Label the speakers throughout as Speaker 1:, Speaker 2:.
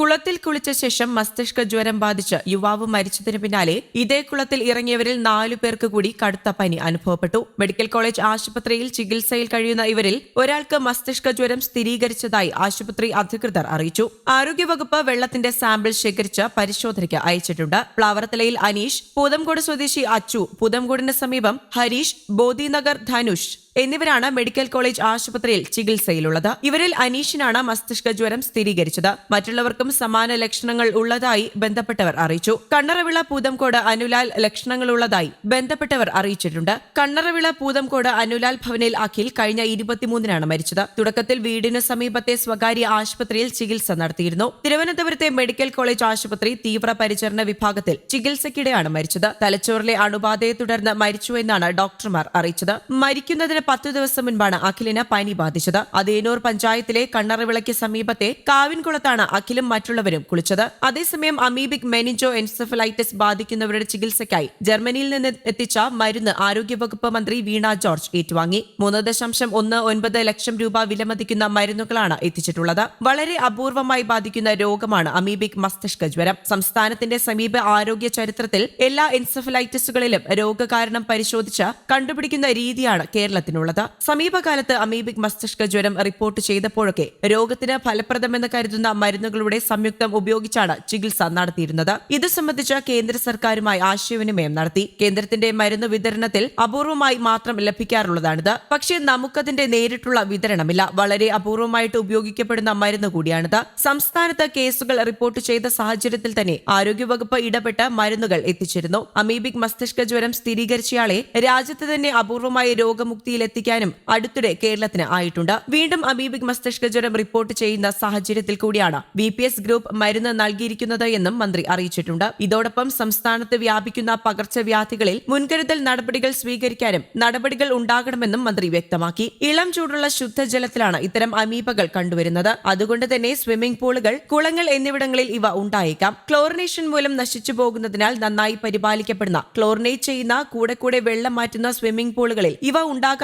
Speaker 1: കുളത്തിൽ കുളിച്ച ശേഷം മസ്തിഷ്ക ജ്വരം ബാധിച്ച് യുവാവ് മരിച്ചതിന് പിന്നാലെ ഇതേ കുളത്തിൽ ഇറങ്ങിയവരിൽ നാലു പേർക്ക് കൂടി കടുത്ത പനി അനുഭവപ്പെട്ടു. മെഡിക്കൽ കോളേജ് ആശുപത്രിയിൽ ചികിത്സയിൽ കഴിയുന്ന ഇവരിൽ ഒരാൾക്ക് മസ്തിഷ്ക ജ്വരം സ്ഥിരീകരിച്ചതായി ആശുപത്രി അധികൃതർ അറിയിച്ചു. ആരോഗ്യവകുപ്പ് വെള്ളത്തിന്റെ സാമ്പിൾ ശേഖരിച്ച് പരിശോധനയ്ക്ക് അയച്ചിട്ടുണ്ട്. പ്ലാവറത്തലയിൽ അനീഷ് പൂതംകോട് സ്വദേശി അച്ചു പൂതംകോടിന് സമീപം ഹരീഷ് ബോധിനഗർ ധനുഷ് എന്നിവരാണ് മെഡിക്കൽ കോളേജ് ആശുപത്രിയിൽ ചികിത്സയിലുള്ളത്. ഇവരിൽ അനീഷിനാണ് മസ്തിഷ്ക ജ്വരം സ്ഥിരീകരിച്ചത്. മറ്റുള്ളവർക്കും സമാന ലക്ഷണങ്ങൾ ഉള്ളതായി ബന്ധപ്പെട്ടവർ അറിയിച്ചു. കണ്ണറവിള പൂതംകോട് അനുലാൽ ലക്ഷണങ്ങളുള്ളതായി ബന്ധപ്പെട്ടവർ അറിയിച്ചിട്ടുണ്ട്. കണ്ണറവിള പൂതംകോട് അനുലാൽ ഭവനിൽ അഖിൽ കഴിഞ്ഞ ഇരുപത്തിമൂന്നിനാണ് മരിച്ചത്. തുടക്കത്തിൽ വീടിന് സമീപത്തെ സ്വകാര്യ ആശുപത്രിയിൽ ചികിത്സ നടത്തിയിരുന്നു. തിരുവനന്തപുരത്തെ മെഡിക്കൽ കോളേജ് ആശുപത്രി തീവ്രപരിചരണ വിഭാഗത്തിൽ ചികിത്സയ്ക്കിടെയാണ് മരിച്ചത്. തലച്ചോറിലെ അണുബാധയെ തുടർന്ന് മരിച്ചു എന്നാണ് ഡോക്ടർമാർ അറിയിച്ചത്. മരിക്കുന്നതിന് പത്തു ദിവസം മുൻപാണ് അഖിലിന് പനി ബാധിച്ചത്. അതേനൂർ പഞ്ചായത്തിലെ കണ്ണറവിളയ്ക്ക് സമീപത്തെ കാവിൻകുളത്താണ് അഖിലും മറ്റുള്ളവരും കുളിച്ചത്. അതേസമയം അമീബിക് മെനിഞ്ചോ എൻസെഫലൈറ്റിസ് ബാധിക്കുന്നവരുടെ ചികിത്സയ്ക്കായി ജർമ്മനിയിൽ നിന്ന് എത്തിച്ച മരുന്ന് ആരോഗ്യവകുപ്പ് മന്ത്രി വീണ ജോർജ് ഏറ്റുവാങ്ങി. മൂന്ന് ദശാംശം ഒന്ന് ഒൻപത് ലക്ഷം രൂപ വിലമതിക്കുന്ന മരുന്നുകളാണ് എത്തിച്ചിട്ടുള്ളത്. വളരെ അപൂർവമായി ബാധിക്കുന്ന രോഗമാണ് അമീബിക് മസ്തിഷ്ക ജ്വരം. സംസ്ഥാനത്തിന്റെ സമീപ ആരോഗ്യ ചരിത്രത്തിൽ എല്ലാ എൻസെഫലൈറ്റിസുകളിലും രോഗകാരണം പരിശോധിച്ച് കണ്ടുപിടിക്കുന്ന രീതിയാണ് കേരളത്തിനുള്ളത് സമീപകാലത്ത് അമീബിക് മസ്തിഷ്ക ജ്വരം റിപ്പോർട്ട് ചെയ്തപ്പോഴൊക്കെ രോഗത്തിന് ഫലപ്രദമെന്ന് കരുതുന്ന മരുന്നുകളുടെ സംയുക്തം ഉപയോഗിച്ചാണ് ചികിത്സ നടത്തിയിരുന്നത്. ഇത് സംബന്ധിച്ച് കേന്ദ്ര സർക്കാരുമായി ആശയവിനിമയം നടത്തി. കേന്ദ്രത്തിന്റെ മരുന്ന് വിതരണത്തിൽ അപൂർവമായി മാത്രം ലഭിക്കാറുള്ളതാണിത്. പക്ഷേ നമുക്കതിന്റെ നേരിട്ടുള്ള വിതരണമില്ല. വളരെ അപൂർവമായിട്ട് ഉപയോഗിക്കപ്പെടുന്ന മരുന്ന് കൂടിയാണിത്. സംസ്ഥാനത്ത് കേസുകൾ റിപ്പോർട്ട് ചെയ്ത സാഹചര്യത്തിൽ തന്നെ ആരോഗ്യവകുപ്പ് ഇടപെട്ട് മരുന്നുകൾ എത്തിച്ചിരുന്നു. അമീബിക് മസ്തിഷ്ക ജ്വരം സ്ഥിരീകരിച്ചയാളെ രാജ്യത്ത് തന്നെ അപൂർവമായ രോഗമുക്തിയിൽ എത്തിക്കാനും അടുത്തിടെ കേരളത്തിന് ആയിട്ടുണ്ട്. വീണ്ടും അമീബിക് മസ്തിഷ്ക ജ്വരം റിപ്പോർട്ട് ചെയ്യുന്ന സാഹചര്യത്തിൽ കൂടിയാണ് ബി പി എസ് ഗ്രൂപ്പ് മരുന്ന് നൽകിയിരിക്കുന്നത് എന്നും മന്ത്രി അറിയിച്ചിട്ടുണ്ട്. ഇതോടൊപ്പം സംസ്ഥാനത്ത് വ്യാപിക്കുന്ന പകർച്ചവ്യാധികളിൽ മുൻകരുതൽ നടപടികൾ സ്വീകരിക്കാനും നടപടികൾ ഉണ്ടാകണമെന്നും മന്ത്രി വ്യക്തമാക്കി. ഇളം ചൂടുള്ള ശുദ്ധജലത്തിലാണ് ഇത്തരം അമീബകൾ കണ്ടുവരുന്നത്. അതുകൊണ്ട് തന്നെ സ്വിമ്മിംഗ് പൂളുകൾ കുളങ്ങൾ എന്നിവിടങ്ങളിൽ ഇവ ഉണ്ടായേക്കാം. ക്ലോറിനേഷൻ മൂലം നശിച്ചു പോകുന്നതിനാൽ നന്നായി പരിപാലിക്കപ്പെടുന്ന ക്ലോറിനേറ്റ് ചെയ്യുന്ന കൂടെ കൂടെ വെള്ളം മാറ്റുന്ന സ്വിമ്മിംഗ് പൂളുകളിൽ ഇവ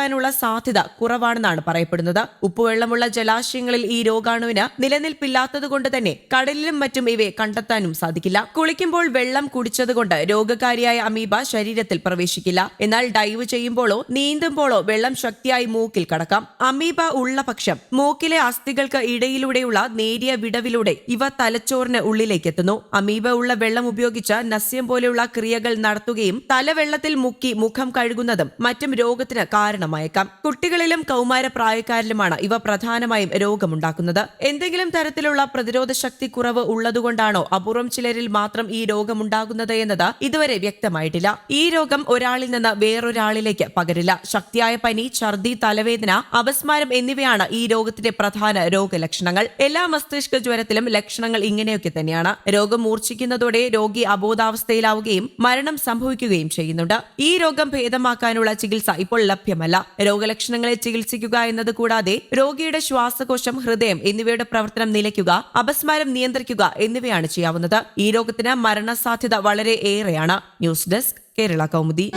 Speaker 1: ഉണ്ടാകാനുള്ള സാധ്യത കുറവാണെന്നാണ് പറയപ്പെടുന്നത്. ഉപ്പുവെള്ളമുള്ള ജലാശയങ്ങളിൽ ഈ രോഗാണുവിന് നിലനിൽപ്പില്ലാത്തതുകൊണ്ട് തന്നെ കടലിലും മറ്റും ഇവയെ കണ്ടെത്താനും സാധിക്കില്ല. കുളിക്കുമ്പോൾ വെള്ളം കുടിച്ചതുകൊണ്ട് രോഗകാരിയായ അമീബ ശരീരത്തിൽ പ്രവേശിക്കില്ല. എന്നാൽ ഡൈവ് ചെയ്യുമ്പോഴോ നീന്തുമ്പോഴോ വെള്ളം ശക്തിയായി മൂക്കിൽ കടക്കാം. അമീബ ഉള്ള പക്ഷം മൂക്കിലെ അസ്ഥികൾക്ക് ഇടയിലൂടെയുള്ള നേരിയ വിടവിലൂടെ ഇവ തലച്ചോറിന് ഉള്ളിലേക്ക് എത്തുന്നു. അമീബ ഉള്ള വെള്ളം ഉപയോഗിച്ച് നസ്യം പോലെയുള്ള ക്രിയകൾ നടത്തുകയും തലവെള്ളത്തിൽ മുക്കി മുഖം കഴുകുന്നതും മറ്റും രോഗത്തിന് കാരണമായേക്കാം കുട്ടികളിലും കൗമാര പ്രായക്കാരിലുമാണ് ഇവ പ്രധാനമായും രോഗമുണ്ടാക്കുന്നത്. എന്തെങ്കിലും തരത്തിലുള്ള പ്രതിരോധ ശക്തി കുറവ് ഉള്ളതുകൊണ്ടാണോ അപൂർവം ചിലരിൽ മാത്രം ഈ രോഗമുണ്ടാകുന്നത് എന്നത് ഇതുവരെ വ്യക്തമായിട്ടില്ല. ഈ രോഗം ഒരാളിൽ നിന്ന് വേറൊരാളിലേക്ക് പകരില്ല. ശക്തിയായ പനി ഛർദി തലവേദന അപസ്മാരം എന്നിവയാണ് ഈ രോഗത്തിന്റെ പ്രധാന രോഗലക്ഷണങ്ങൾ. എല്ലാ മസ്തിഷ്ക ജ്വരത്തിലും ലക്ഷണങ്ങൾ ഇങ്ങനെയൊക്കെ തന്നെയാണ്. രോഗം മൂർച്ഛിക്കുന്നതോടെ രോഗി അബോധാവസ്ഥയിലാവുകയും മരണം സംഭവിക്കുകയും ചെയ്യുന്നുണ്ട്. ഈ രോഗം ഭേദമാക്കാനുള്ള ചികിത്സ ഇപ്പോൾ ലഭ്യമല്ല. രോഗലക്ഷണങ്ങളെ ചികിത്സിക്കുക എന്നത് കൂടാതെ രോഗിയുടെ ശ്വാസകോശം ഹൃദയം എന്നിവയുടെ പ്രവർത്തനം നിലയ്ക്കുക അപസ്മാരം നിയന്ത്രിക്കുക എന്നിവയാണ് ചെയ്യാവുന്നത്. ഈ രോഗത്തിന് മരണസാധ്യത വളരെ ഏറെയാണ്. News desk Kerala Kaumudi.